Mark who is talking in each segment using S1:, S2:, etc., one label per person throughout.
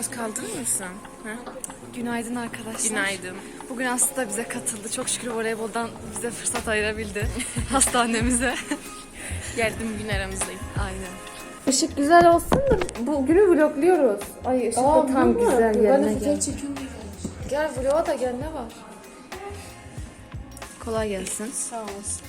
S1: biraz kaldırır mısın? Ha?
S2: Günaydın arkadaşlar.
S1: Günaydın.
S2: Bugün Aslı da bize katıldı. Çok şükür voleyboldan bize fırsat ayırabildi. Hastanemize.
S1: Geldim gün aramızdayım.
S2: Aynen.
S3: Işık güzel olsun da bugünü vlogluyoruz. Ay ışık da tam güzel yerine gel. Gel vloga da gel ne var?
S2: Kolay gelsin.
S1: Sağ olasın.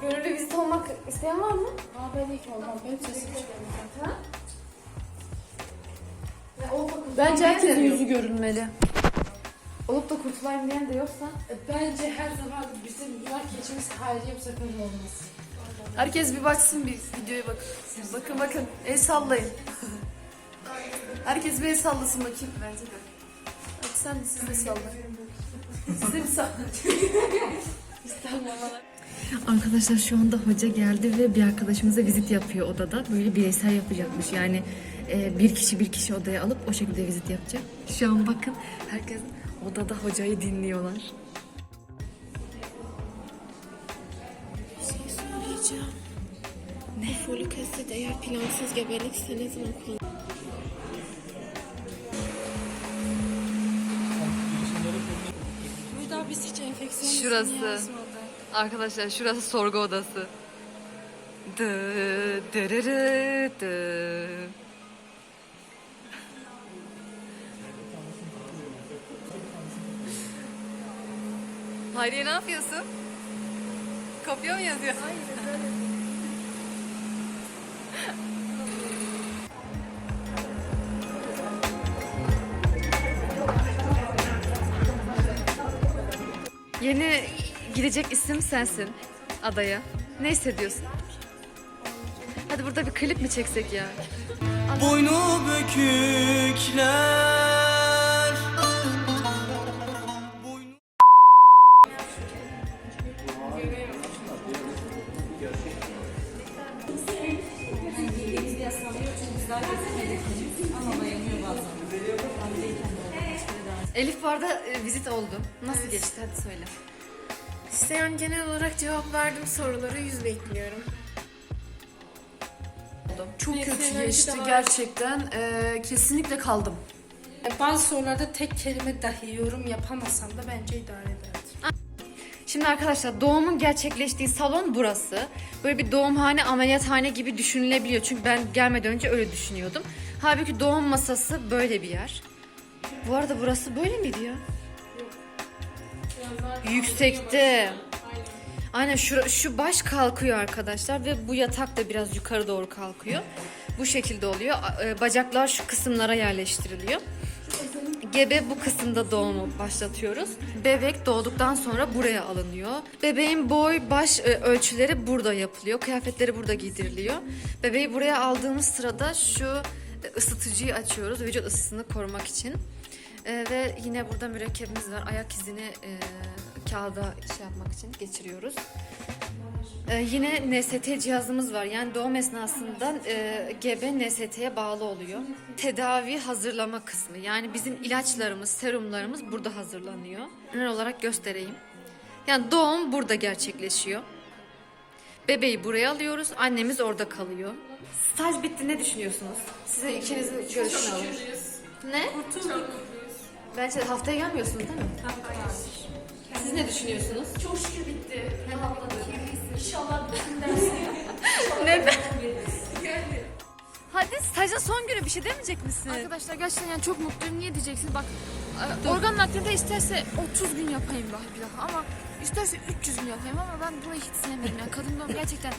S3: Gönüllü vizit olmak isteyen var mı?
S4: Aa ben ilk olmam. Ben sesim çıkıyorum.
S3: Bence herkesin yüzü görünmeli. Olup da kurtulayım diyen de yoksa.
S4: E, Bence her zaman bizim yuvar keçimiz bir sakınca olmaz.
S3: Herkes bir baksın bir videoya bakın. Bakın bakın el sallayın. Herkes bir el sallasın bakayım. Bence de. Hadi sen de siz de sallayın. Siz de bir sallayın.
S2: Arkadaşlar şu anda hoca geldi ve bir arkadaşımıza vizit yapıyor odada. Böyle bireysel yapacakmış. Yani e, bir kişi bir kişi odaya alıp o şekilde vizit yapacak. Şu an bakın herkes odada hocayı dinliyorlar.
S1: Söyleyeceğim. Ne? Folik asit eğer plansız gebelikse ne zaman kullan? Burada biz hiç enfeksiyon
S2: Şurası. Arkadaşlar şurası sorgu odası. Dı, dırırı, dı. Hayriye ne yapıyorsun? Kopya mı yazıyorsun? Yeni gidecek isim sensin adaya. Ne hissediyorsun? Hadi burada bir klip mi çeksek ya?
S5: Boynu bükükler
S2: Elif Bar'da e, vizit oldu. Nasıl geçti? Hadi söyle.
S1: İşte yani genel olarak cevap verdim sorulara yüz bekliyorum.
S3: Çok
S1: Neyse,
S3: kötü geçti
S1: daha-
S3: gerçekten. Ee, kesinlikle kaldım.
S4: E, Bazı sorularda tek kelime dahi yorum yapamasam da bence idare ederdim.
S2: Şimdi arkadaşlar doğumun gerçekleştiği salon burası. Böyle bir doğumhane, ameliyathane gibi düşünülebiliyor. Çünkü ben gelmeden önce öyle düşünüyordum. Halbuki doğum masası böyle bir yer. Bu arada burası böyle miydi ya? Yüksekte. Aynen şu, şu baş kalkıyor arkadaşlar ve bu yatak da biraz yukarı doğru kalkıyor. Bu şekilde oluyor. E, Bacaklar şu kısımlara yerleştiriliyor. Gebe bu kısımda doğumu başlatıyoruz. Bebek doğduktan sonra buraya alınıyor. Bebeğin boy, baş e, ölçüleri burada yapılıyor. Kıyafetleri burada giydiriliyor. Bebeği buraya aldığımız sırada şu e, ısıtıcıyı açıyoruz vücut ısısını korumak için. E, ve yine burada mürekkebimiz var. Ayak izini e, kağıda şey yapmak için geçiriyoruz. Ee, yine NST cihazımız var. Yani doğum esnasında e, gebe NST'ye bağlı oluyor. Tedavi hazırlama kısmı. Yani bizim ilaçlarımız, serumlarımız burada hazırlanıyor. Genel olarak göstereyim. Yani doğum burada gerçekleşiyor. Bebeği buraya alıyoruz. Annemiz orada kalıyor. Staj bitti. Ne düşünüyorsunuz? Size ikinizin görüşünü alalım. Ne? Bence haftaya gelmiyorsunuz değil mi? Siz ne düşünüyorsunuz?
S1: Çok şükür bitti.
S2: İnşallah Neden? Hadi stajın son günü bir şey demeyecek misin?
S6: Arkadaşlar gerçekten yani çok mutluyum. Niye diyeceksiniz? Bak e, organ naklinde isterse 30 gün yapayım daha ama isterse 300 gün yapayım ama ben burayı hiç sevmedim. Yani kadın doğum gerçekten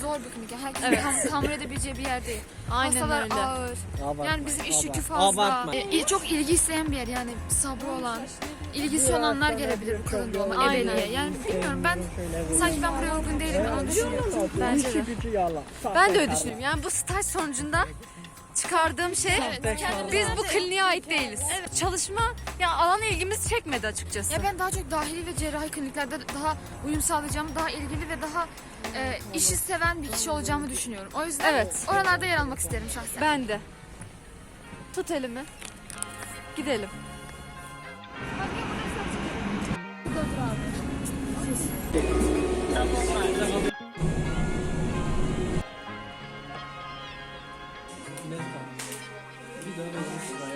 S6: zor bir klinik. Herkesin
S2: Evet.
S6: tam, tahammül edebileceği bir yer değil.
S2: Aynen
S6: Hastalar
S2: öyle.
S6: ağır. Yani bizim iş yükü fazla. E, il- çok ilgi isteyen bir yer yani sabrı olan, ilgisi olanlar gelebilir bu kadın doğuma, ebeliğe. Yani bilmiyorum ben sanki ben buraya uygun değilim ben onu düşünüyorum.
S2: Bence de. Ben de öyle düşünüyorum. Yani bu staj sonucunda çıkardığım şey biz bu kliniğe ait değiliz. Çalışma ya alana ilgimiz çekmedi açıkçası.
S6: Ya ben daha çok dahili ve cerrahi kliniklerde daha uyum sağlayacağımı, daha ilgili ve daha e, işi seven bir kişi olacağımı düşünüyorum. O yüzden
S2: Evet.
S6: oralarda yer almak isterim şahsen.
S2: Ben de. Tut elimi. Gidelim.
S5: Nessa. Obrigado a vocês.